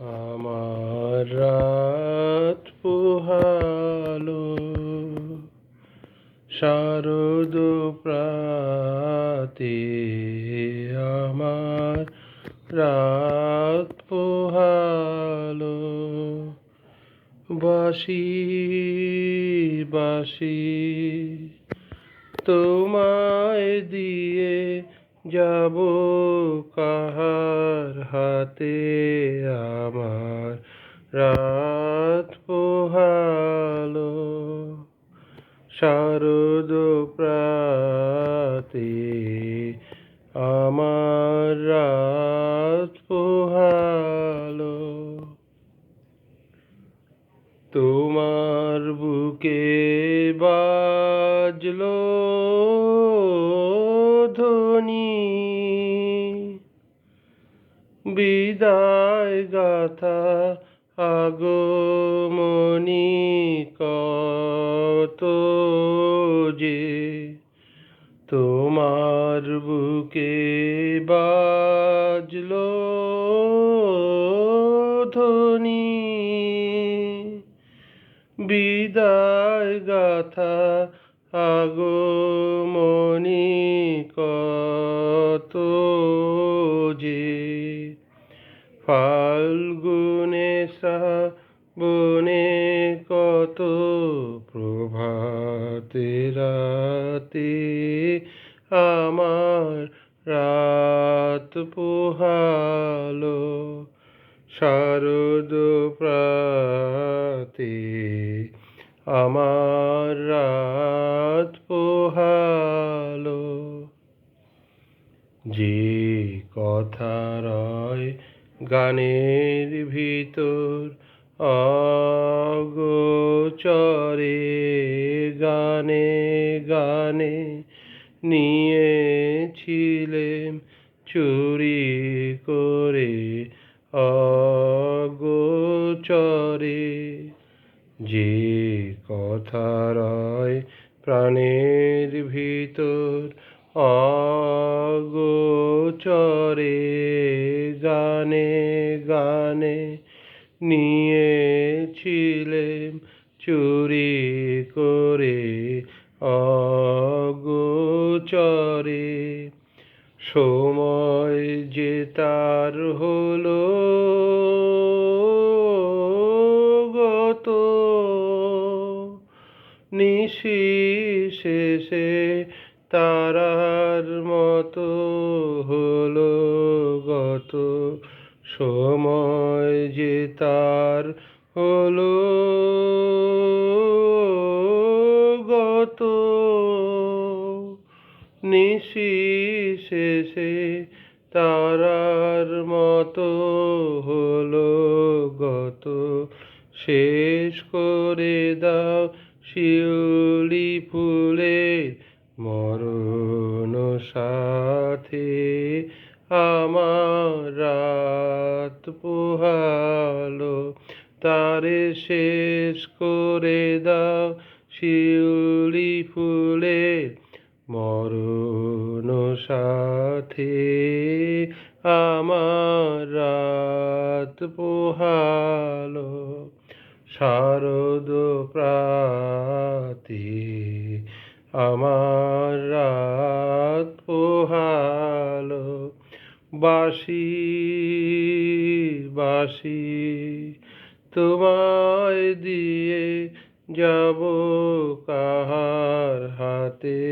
আমার রাত পোহালো শারদ প্রাতে আমার রাত পোহালো। বাসি বাসি তোমায় দিয়ে যাব কাহার হাতে আমার রাত পোহালো। শারদ প্রাতে আমার রাত পোহালো। তোমার বুকে বাজলো ধ্বনি। বিদায় গাথা আগমনি কত যে তোমার বুকে বাজলো ধ্বনি। বিদায় গাথা আগমনি কত যে ফাল্গুনে বনে কত প্রভাতে রাতে আমার রাত পোহালো শারদ প্রাতে আমার রাত পোহালো যে কথা রয় গানের ভিতর অগোচরে গানে গানে নিয়েছিলেম চুরি করে অগোচরে। যে কথা রয় প্রাণের ভিতর অগোচরে নিয়েছিলেম চুরি করে অগোচরে। সময় যে তার হলো গত। নিশি শেষে তারার মতো হলো গত। সময় যে তার হলো গত। নিশি শেষে তারার মতো হলো গত। শেষ করে দাও শিউলি ফুলের মরণ সাথে আমার শেষ করে দাও শিউলি ফুলে। মরণ সাথে আমার রাত পোহালো। শারদ প্রাতে আমার রাত পোহালো। বাসি বাসি তোমায় দিয়ে যাব কাহার হাতে।